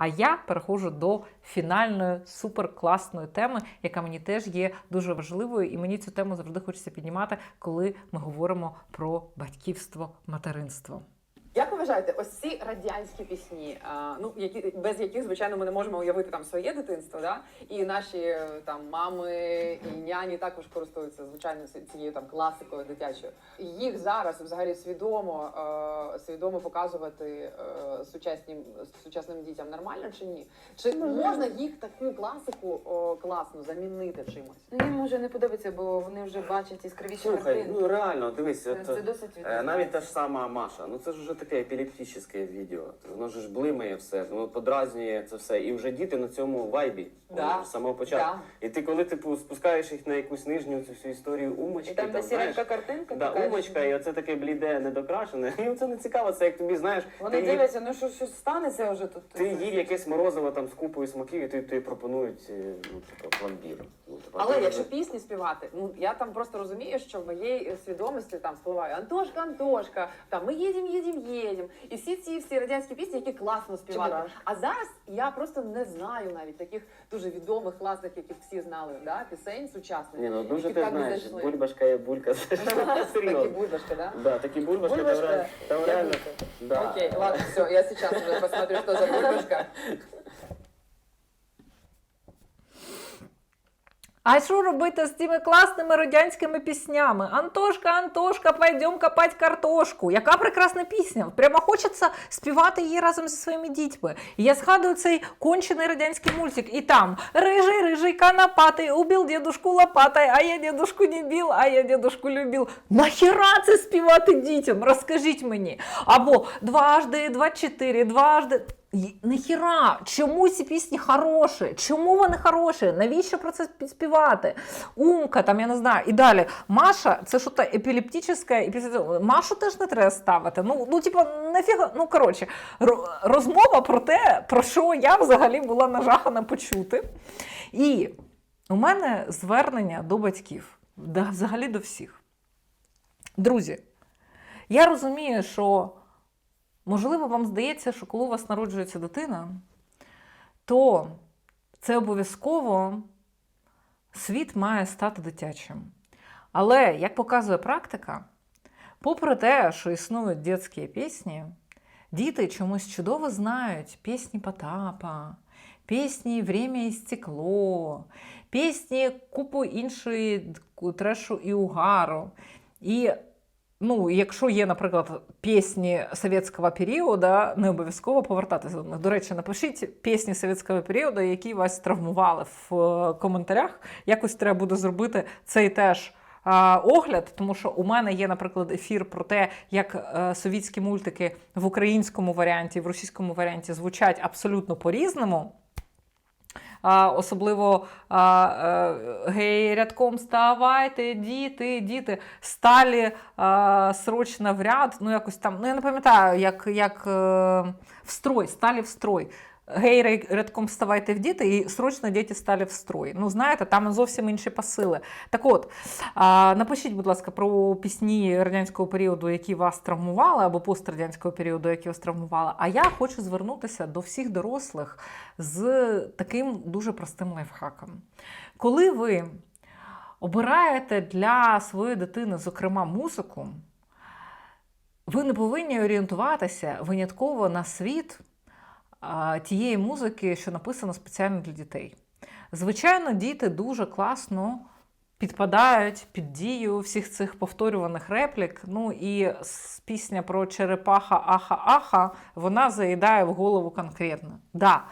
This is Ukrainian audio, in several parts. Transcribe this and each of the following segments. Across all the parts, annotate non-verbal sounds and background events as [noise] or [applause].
А я переходжу до фінальної суперкласної теми, яка мені теж є дуже важливою, і мені цю тему завжди хочеться піднімати, коли ми говоримо про батьківство, материнство. Як вважаєте, ось ці радянські пісні, а, ну які без яких звичайно ми не можемо уявити там своє дитинство, да? і наші е, там мами і няні також користуються звичайно цією там класикою дитячою. Їх зараз взагалі свідомо е, свідомо показувати е, сучасним сучасним дітям нормально чи ні? Чи можна їх таку класику о, класну замінити чимось? Ну, їм може не подобається, бо вони вже бачать яскравіші Слухай, картинки. ну реально, дивись, Це, от, це досить е, навіть та ж сама Маша, ну це ж вже таке епілептичне відео. Воно ж блимає все, воно подразнює це все. І вже діти на цьому вайбі Да. з самого початку. Да. І ти коли типу спускаєш їх на якусь нижню цю всю історію умочки, І там, знаєш, сіренька картинка, Да, така, умочка, і оце таке бліде, недокрашене. [laughs] Ну це не цікаво, це як тобі знаєш, Вони ти, дивляться, ну що щось станеться вже тут. ти їв якесь морозиво там з купою смаків, і тобі, тобі пропонують е, ну, типу, пломбір. Ну, типу, Але ти якщо вже- пісні співати, ну я там просто розумію, що в моїй свідомості там спливає Антошка, Антошка, там ми їдемо, їдем, їдем, їдем. І всі ці всі радянські пісні, які класно співали. Чебурашка. А зараз я просто не знаю навіть таких дуже відомих, класних, яких всі знали, да, пісень сучасних. Ні, ну дуже які ти так знаєш, зайшли. бульбашка є булька. це [laughs] ж Такі Серйозно. бульбашки, да? Да, такі бульбашки, там Бульбашка, реально. Там реально да. Окей, ладно, все, я сейчас уже посмотрю, что за бульбашка. [laughs] А що робити з цими класними радянськими піснями? Антошка, Антошка, пойдем копати картошку. Яка прекрасна пісня. Прямо хочеться співати її разом зі своїми дітьми. І я згадую цей кончений радянський мультик. І там рижий, рижий конопатий, убив дедушку лопатой, а я дедушку не бив, а я дедушку любив. Нахіра це співати дітям? Розкажіть мені. Або дважди, два чотири, дважди. Нахіра, чому ці пісні хороші? Чому вони хороші? Навіщо про це співати? Умка, там я не знаю. І далі. Маша, це що то епілептичне, Машу теж не треба ставити. Ну, ну типу, нафіга, ну коротше, розмова про те, про що я взагалі була нажахана почути. І у мене звернення до батьків, взагалі до всіх. Друзі, я розумію, що можливо вам здається, що коли у вас народжується дитина, то це обов'язково світ має стати дитячим. Але, як показує практика, попри те, що існують дитячі пісні, діти чомусь чудово знають пісні Потапа, пісні Время і стекло, пісні купу іншої трешу і угару. І ну, якщо є, наприклад, пісні совєтського періоду, не обов'язково повертатися до них. До речі, напишіть пісні совєтського періоду, які вас травмували в е, коментарях. Якось треба буде зробити цей теж. Огляд, тому що у мене є, наприклад, ефір про те, як е, совітські мультики в українському варіанті, в російському варіанті звучать абсолютно по-різному. А, особливо а, е, гей, рядком ставайте, діти, діти, сталі а, срочно в ряд. Ну, якось там, ну я не пам'ятаю, як, як е, в строй, сталі в строй. Гей, рядком вставайте в діти, і срочно діти стали в строй. Ну, знаєте, там зовсім інші посили. Так от, а, напишіть, будь ласка, про пісні радянського періоду, які вас травмували, або пострадянського періоду, які вас травмували. А я хочу звернутися до всіх дорослих з таким дуже простим лайфхаком. Коли ви обираєте для своєї дитини, зокрема, музику, ви не повинні орієнтуватися винятково на світ тієї музики, що написано спеціально для дітей. Звичайно, діти дуже класно підпадають під дію всіх цих повторюваних реплік. Ну і пісня про черепаха аха-аха, вона заїдає в голову конкретно. Да,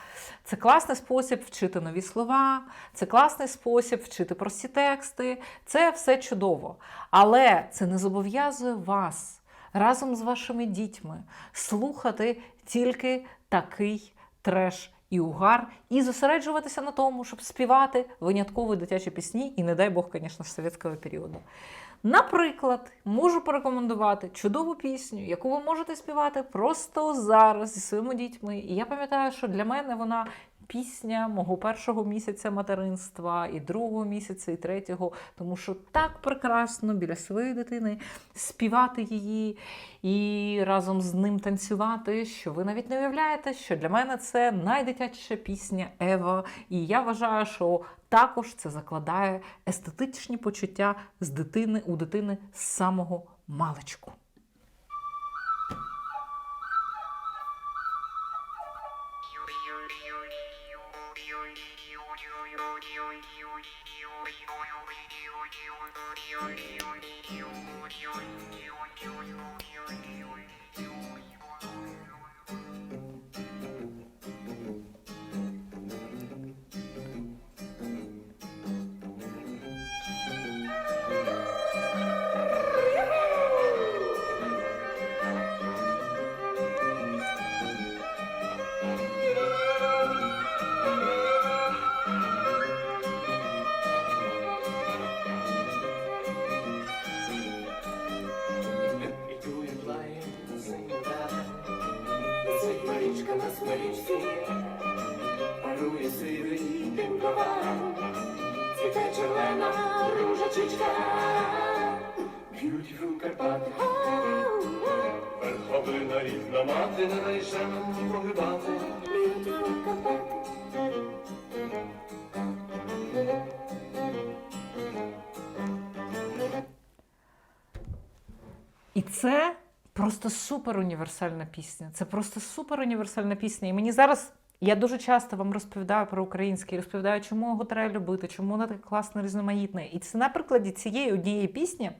це класний спосіб вчити нові слова, це класний спосіб вчити прості тексти, це все чудово. Але це не зобов'язує вас разом з вашими дітьми слухати тільки такий треш і угар, і зосереджуватися на тому, щоб співати виняткові дитячі пісні, і не дай Бог, звісно ж, совєтського періоду. Наприклад, можу порекомендувати чудову пісню, яку ви можете співати просто зараз зі своїми дітьми. І я пам'ятаю, що для мене вона пісня мого першого місяця материнства, і другого місяця, і третього, тому що так прекрасно біля своєї дитини співати її і разом з ним танцювати, що ви навіть не уявляєте, що для мене це найдитячіша пісня Ева. І я вважаю, що також це закладає естетичні почуття з дитини у дитини з самого маличку. Дай погибати, І це просто супер універсальна пісня. Це просто супер універсальна пісня. І мені зараз я дуже часто вам розповідаю про український, розповідаю, чому його треба любити, чому вона так класно різноманітна. І це на прикладі цієї однієї пісні.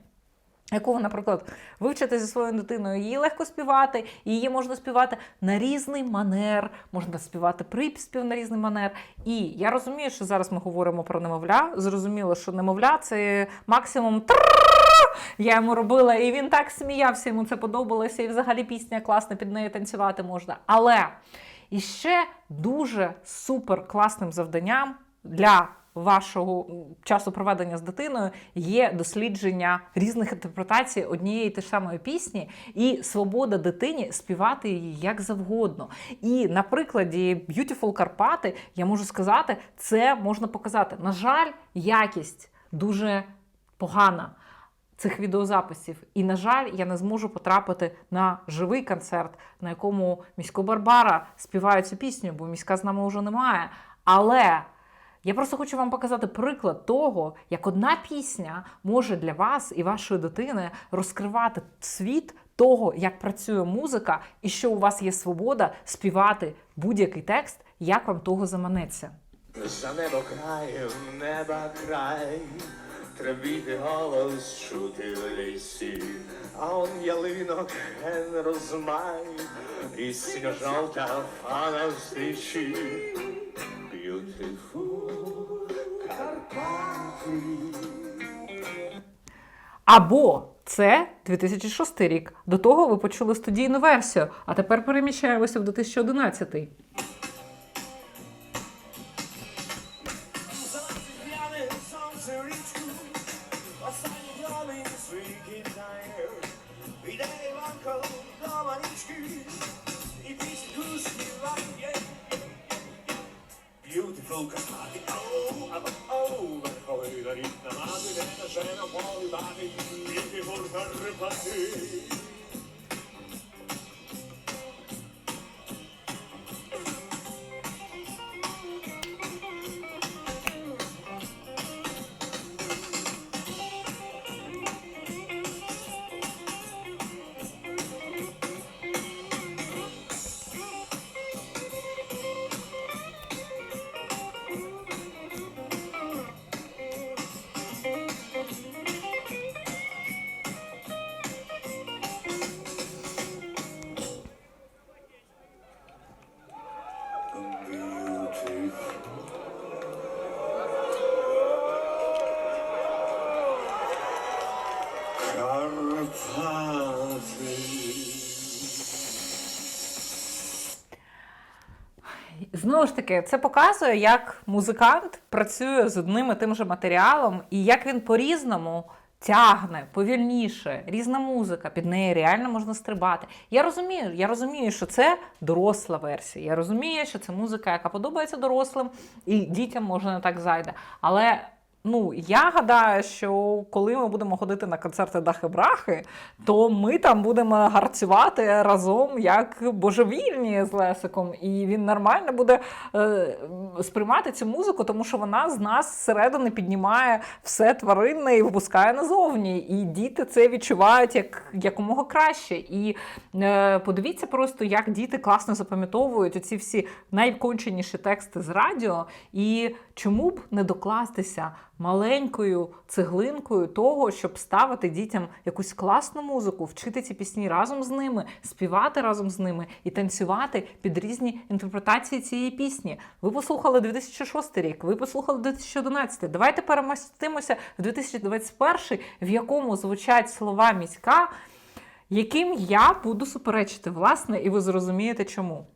Ви, наприклад, вивчите зі своєю дитиною, її легко співати, її можна співати на різний манер, можна співати приспів на різний манер. І я розумію, що зараз ми говоримо про немовля. Зрозуміло, що немовля це максимум я йому робила, і він так сміявся, йому це подобалося, і взагалі пісня класна, під нею танцювати можна. Але і ще дуже супер класним завданням для вашого часу проведення з дитиною є дослідження різних інтерпретацій однієї тієї ж самої пісні, і свобода дитині співати її як завгодно. І на прикладі Beautiful Карпати я можу сказати, це можна показати. На жаль, якість дуже погана цих відеозаписів. І, на жаль, я не зможу потрапити на живий концерт, на якому місько Барбара співає цю пісню, бо міська з нами вже немає. Але я просто хочу вам показати приклад того, як одна пісня може для вас і вашої дитини розкривати світ того, як працює музика, і що у вас є свобода співати будь-який текст, як вам того заманеться. За небо краєм, неба край, Требіти голос чути в лісі, а он ялинок ген розмай, і синьо-жовта фана встрічі. Beautiful Або це 2006 рік. До того ви почули студійну версію, а тепер переміщаємося в 2011. Засвітляне де на полюбати, Beautiful Карпати. Знову ж таки, це показує, як музикант працює з одним і тим же матеріалом, і як він по-різному тягне повільніше, різна музика, під неї реально можна стрибати. Я розумію, я розумію, що це доросла версія. Я розумію, що це музика, яка подобається дорослим, і дітям може не так зайде. Але ну, я гадаю, що коли ми будемо ходити на концерти Дахи Брахи, то ми там будемо гарцювати разом як божевільні з Лесиком, і він нормально буде е, сприймати цю музику, тому що вона з нас зсередини піднімає все тваринне і випускає назовні. І діти це відчувають як якомога краще. І е, подивіться просто, як діти класно запам'ятовують оці всі найконченіші тексти з радіо, і чому б не докластися маленькою цеглинкою того, щоб ставити дітям якусь класну музику, вчити ці пісні разом з ними, співати разом з ними і танцювати під різні інтерпретації цієї пісні. Ви послухали 2006 рік, ви послухали 2011. Давайте перемістимося в 2021, в якому звучать слова міська, яким я буду суперечити, власне, і ви зрозумієте чому.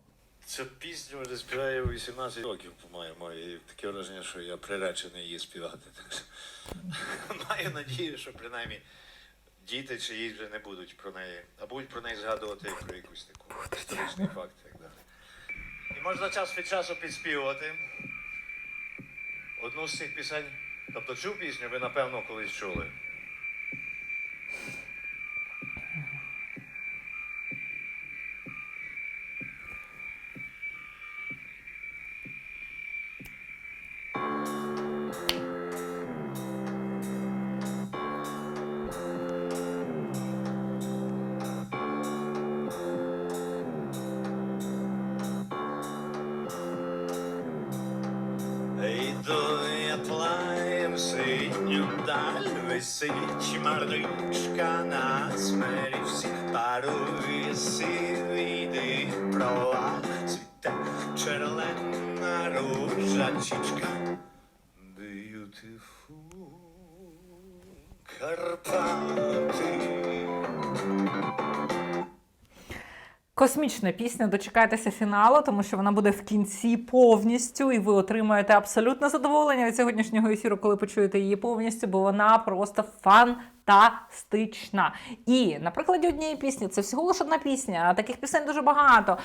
Цю пісню вже співає 18 років, по-моєму, і таке враження, що я приречений її співати. Так що [laughs] маю надію, що принаймні діти чи їх вже не будуть про неї, а будуть про неї згадувати як про якусь таку історичний факт і так далі. І можна час від часу підспівувати одну з цих пісень. Тобто цю пісню ви напевно колись чули. веселіч марличка на смері всіх пару війди права цвіте червона ружачичка. Beautiful. Космічна пісня, дочекайтеся фіналу, тому що вона буде в кінці повністю, і ви отримаєте абсолютне задоволення від сьогоднішнього ефіру, коли почуєте її повністю, бо вона просто фантастична. І на прикладі однієї пісні це всього лише одна пісня, а таких пісень дуже багато.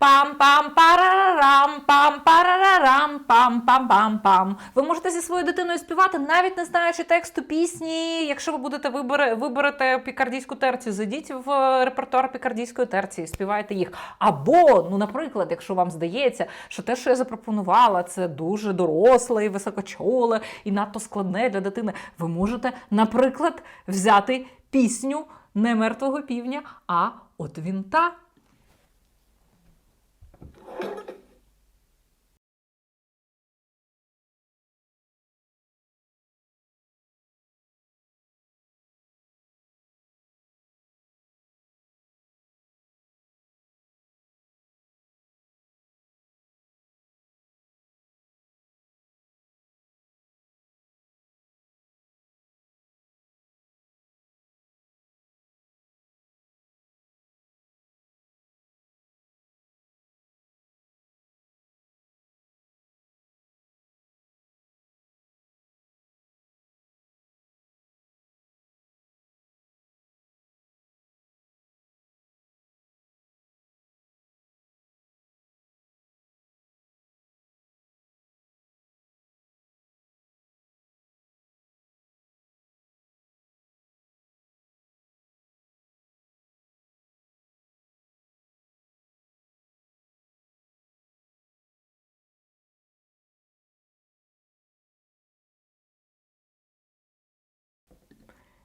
Пам-пам парарам, пам парарарам, пам пам пам пам. Ви можете зі своєю дитиною співати, навіть не знаючи тексту пісні. Якщо ви будете вибере, виберете пікардійську терцію, зайдіть в е, репертуар пікардійської терції, співайте їх. Або, ну, наприклад, якщо вам здається, що те, що я запропонувала, це дуже доросле і високочоле і надто складне для дитини, ви можете, наприклад, взяти пісню не мертвого півня, а от вінта.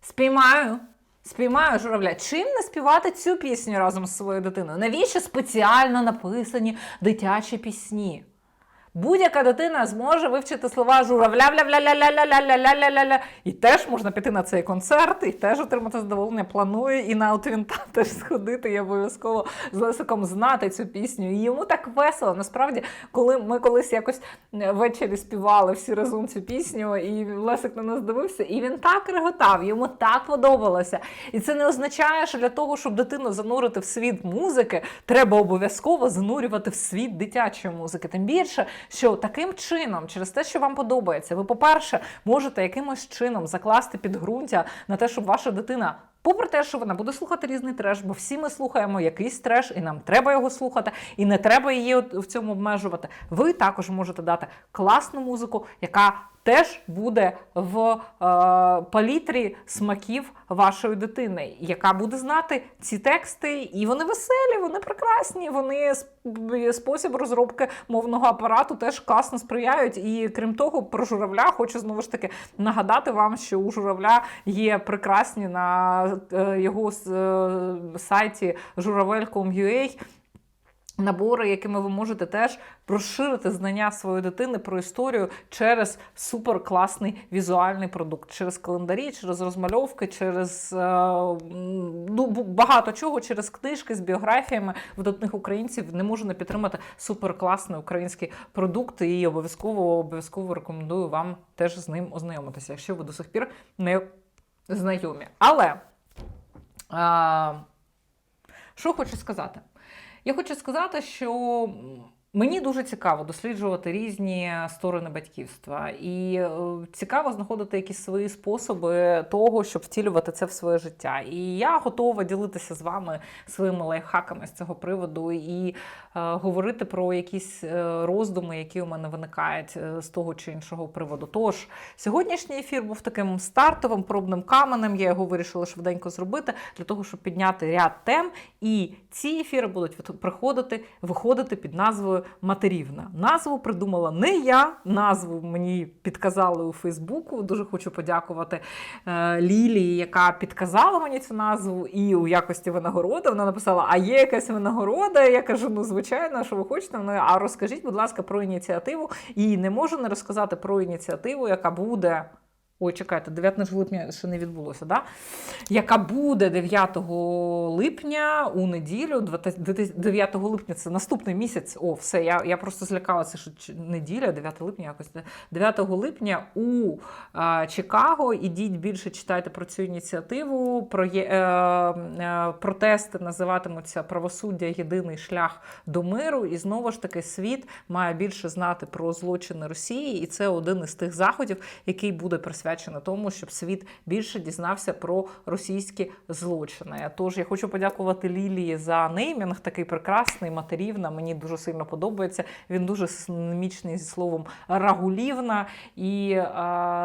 Спіймаю. Спіймаю журавля. Чим не співати цю пісню разом з своєю дитиною? Навіщо спеціально написані дитячі пісні? Будь-яка дитина зможе вивчити слова журавля ля ля ля ля ля ля ля ля ля ля ля І теж можна піти на цей концерт, і теж отримати задоволення. Планую і на Отвінта [laughs] теж сходити. Я обов'язково з Лесиком знати цю пісню. І йому так весело. Насправді, коли ми колись якось ввечері співали всі разом цю пісню, і Лесик на нас дивився, і він так реготав, йому так подобалося. І це не означає, що для того, щоб дитину занурити в світ музики, треба обов'язково занурювати в світ дитячої музики. Тим більше, що таким чином, через те, що вам подобається, ви, по-перше, можете якимось чином закласти підґрунтя на те, щоб ваша дитина. Попри те, що вона буде слухати різний треш, бо всі ми слухаємо якийсь треш, і нам треба його слухати, і не треба її в цьому обмежувати. Ви також можете дати класну музику, яка теж буде в е, палітрі смаків вашої дитини, яка буде знати ці тексти, і вони веселі, вони прекрасні. Вони спосіб розробки мовного апарату теж класно сприяють. І крім того, про журавля хочу знову ж таки нагадати вам, що у журавля є прекрасні на е, його е, сайті журавель.com.ua Набори, якими ви можете теж розширити знання своєї дитини про історію через суперкласний візуальний продукт, через календарі, через розмальовки, через е, ну, багато чого, через книжки з біографіями видатних українців не можу не підтримати суперкласний український продукт. І обов'язково обов'язково рекомендую вам теж з ним ознайомитися, якщо ви до сих пір не знайомі. Але а, що хочу сказати? Я хочу сказати, що мені дуже цікаво досліджувати різні сторони батьківства, і е, цікаво знаходити якісь свої способи того, щоб втілювати це в своє життя. І я готова ділитися з вами своїми лайфхаками з цього приводу і е, говорити про якісь е, роздуми, які у мене виникають е, з того чи іншого приводу. Тож сьогоднішній ефір був таким стартовим пробним каменем. Я його вирішила швиденько зробити для того, щоб підняти ряд тем. І ці ефіри будуть приходити, виходити під назвою Матерівна. Назву придумала не я, назву мені підказали у Фейсбуку. Дуже хочу подякувати е, Лілії, яка підказала мені цю назву, і у якості винагороди вона написала: А є якась винагорода? Я кажу, ну звичайно, що ви хочете. Ну, а розкажіть, будь ласка, про ініціативу. І не можу не розказати про ініціативу, яка буде. Ой, чекайте, 9 липня ще не відбулося, да? яка буде 9 липня у неділю, 9 липня це наступний місяць. О, все, я, я просто злякалася, що неділя, 9 липня якось. 9 липня у е, Чикаго. Ідіть більше читайте про цю ініціативу. Про е, е, протести називатимуться Правосуддя єдиний шлях до миру. І знову ж таки, світ має більше знати про злочини Росії, і це один із тих заходів, який буде присвячений тому, щоб світ більше дізнався про російські злочини. Тож я хочу подякувати Лілії за неймінг, такий прекрасний, матерівна. Мені дуже сильно подобається. Він дуже синонімічний зі словом рагулівна. І е,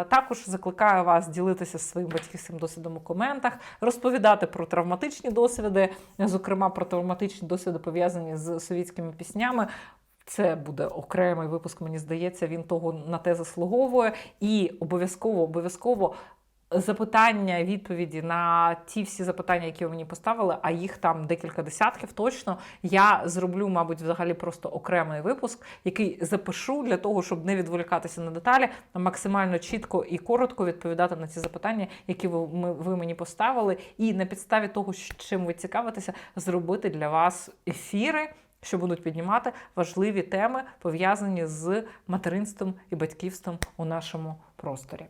також закликаю вас ділитися своїм батьківським досвідом у коментах, розповідати про травматичні досвіди, зокрема про травматичні досвіди пов'язані з совітськими піснями. Це буде окремий випуск, мені здається, він того на те заслуговує. І обов'язково, обов'язково запитання, відповіді на ті всі запитання, які ви мені поставили, а їх там декілька десятків точно. Я зроблю, мабуть, взагалі просто окремий випуск, який запишу для того, щоб не відволікатися на деталі, максимально чітко і коротко відповідати на ці запитання, які ви, ви мені поставили, і на підставі того, чим ви цікавитеся, зробити для вас ефіри. Що будуть піднімати важливі теми пов'язані з материнством і батьківством у нашому просторі.